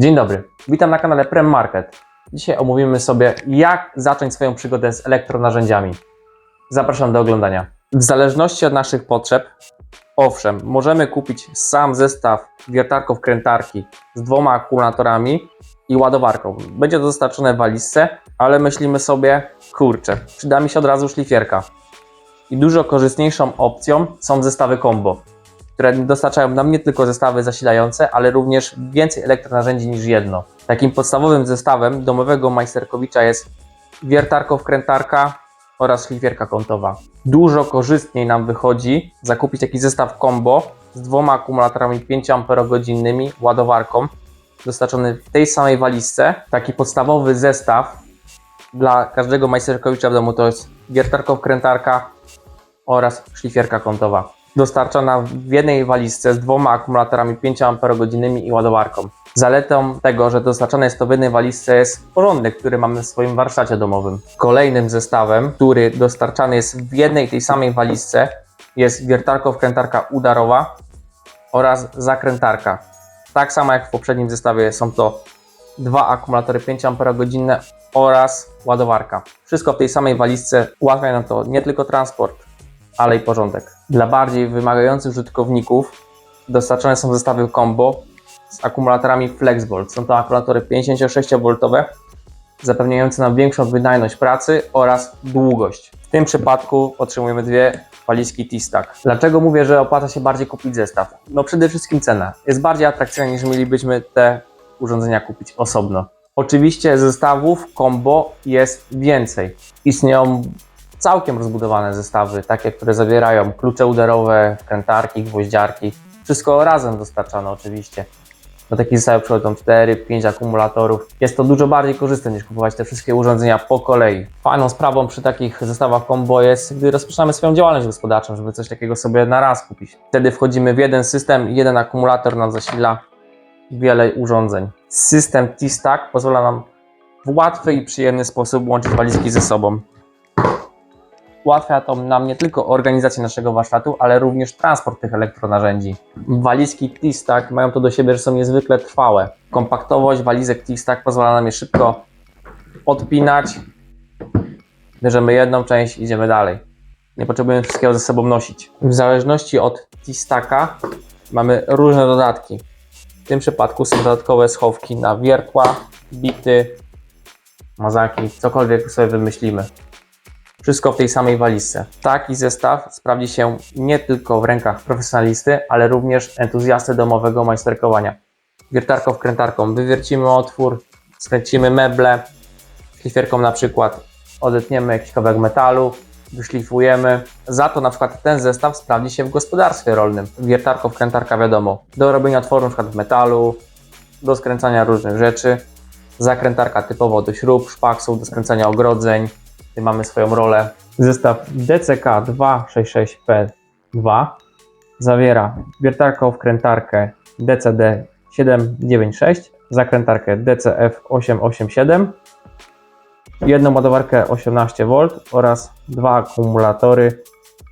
Dzień dobry, witam na kanale Prem Market. Dzisiaj omówimy sobie, jak zacząć swoją przygodę z elektronarzędziami. Zapraszam do oglądania. W zależności od naszych potrzeb, owszem, możemy kupić sam zestaw wiertarków-krętarki z dwoma akumulatorami i ładowarką. Będzie to dostarczone w walizce, ale myślimy sobie, kurczę, przyda mi się od razu szlifierka. I dużo korzystniejszą opcją są zestawy combo które dostarczają nam nie tylko zestawy zasilające, ale również więcej elektronarzędzi niż jedno. Takim podstawowym zestawem domowego majsterkowicza jest wiertarko-wkrętarka oraz szlifierka kątowa. Dużo korzystniej nam wychodzi zakupić taki zestaw combo z dwoma akumulatorami 5 Ah ładowarką dostarczony w tej samej walizce. Taki podstawowy zestaw dla każdego majsterkowicza w domu to jest wiertarko-wkrętarka oraz szlifierka kątowa dostarczana w jednej walizce z dwoma akumulatorami 5 Ah i ładowarką. Zaletą tego, że dostarczane jest to w jednej walizce jest porządek, który mamy w swoim warsztacie domowym. Kolejnym zestawem, który dostarczany jest w jednej tej samej walizce jest wiertarko-wkrętarka udarowa oraz zakrętarka. Tak samo jak w poprzednim zestawie są to dwa akumulatory 5 Ah oraz ładowarka. Wszystko w tej samej walizce ułatwia nam to nie tylko transport, ale i porządek. Dla bardziej wymagających użytkowników dostarczone są zestawy combo z akumulatorami FlexVolt. Są to akumulatory 56V zapewniające nam większą wydajność pracy oraz długość. W tym przypadku otrzymujemy dwie walizki T-Stack. Dlaczego mówię, że opłaca się bardziej kupić zestaw? No przede wszystkim cena. Jest bardziej atrakcyjna niż mielibyśmy te urządzenia kupić osobno. Oczywiście zestawów combo jest więcej. Istnieją całkiem rozbudowane zestawy, takie, które zawierają klucze uderowe, krętarki, gwoździarki. Wszystko razem dostarczane oczywiście. Do takich zestawów przychodzą 4-5 akumulatorów. Jest to dużo bardziej korzystne niż kupować te wszystkie urządzenia po kolei. Fajną sprawą przy takich zestawach combo jest, gdy rozpoczynamy swoją działalność gospodarczą, żeby coś takiego sobie na raz kupić. Wtedy wchodzimy w jeden system jeden akumulator nam zasila wiele urządzeń. System T-Stack pozwala nam w łatwy i przyjemny sposób łączyć walizki ze sobą. Ułatwia to nam nie tylko organizację naszego warsztatu, ale również transport tych elektronarzędzi. Walizki T-Stack mają to do siebie, że są niezwykle trwałe. Kompaktowość walizek T-Stack pozwala nam je szybko odpinać. Bierzemy jedną część, idziemy dalej. Nie potrzebujemy wszystkiego ze sobą nosić. W zależności od T-Stacka mamy różne dodatki. W tym przypadku są dodatkowe schowki na wiertła, bity, mazaki, cokolwiek sobie wymyślimy. Wszystko w tej samej walizce. Taki zestaw sprawdzi się nie tylko w rękach profesjonalisty, ale również entuzjasty domowego majsterkowania. Wiertarką wkrętarką wywiercimy otwór, skręcimy meble, szlifierką na przykład odetniemy jakiś kawałek metalu, wyszlifujemy. Za to na przykład ten zestaw sprawdzi się w gospodarstwie rolnym. Wiertarko wkrętarka wiadomo, do robienia otworu na przykład w metalu, do skręcania różnych rzeczy. Zakrętarka typowo do śrub, szpaksów, do skręcania ogrodzeń, mamy swoją rolę. Zestaw DCK 266P2 zawiera wiertarką wkrętarkę DCD 796, zakrętarkę DCF 887, jedną ładowarkę 18V oraz dwa akumulatory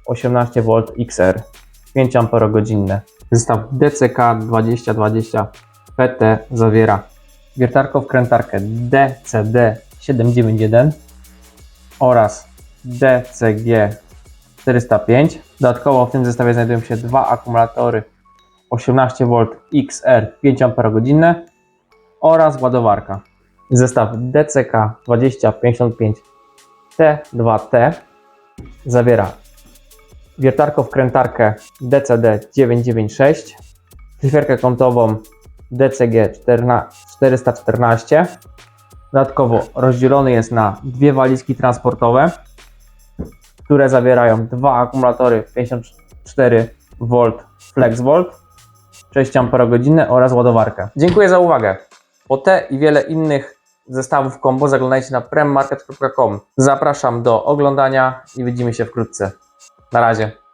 18V XR 5 Ah. Zestaw DCK 2020 PT zawiera wiertarką wkrętarkę DCD 791 oraz DCG 405. Dodatkowo w tym zestawie znajdują się dwa akumulatory 18V XR 5 Ah oraz ładowarka. Zestaw DCK 2055 T2T zawiera wiertarką wkrętarkę DCD 996, szlifierkę kątową DCG 414, Dodatkowo rozdzielony jest na dwie walizki transportowe, które zawierają dwa akumulatory 54V FlexVolt, 6 Ah oraz ładowarkę. Dziękuję za uwagę. Po te i wiele innych zestawów combo zaglądajcie na premmarket.com. Zapraszam do oglądania i widzimy się wkrótce. Na razie.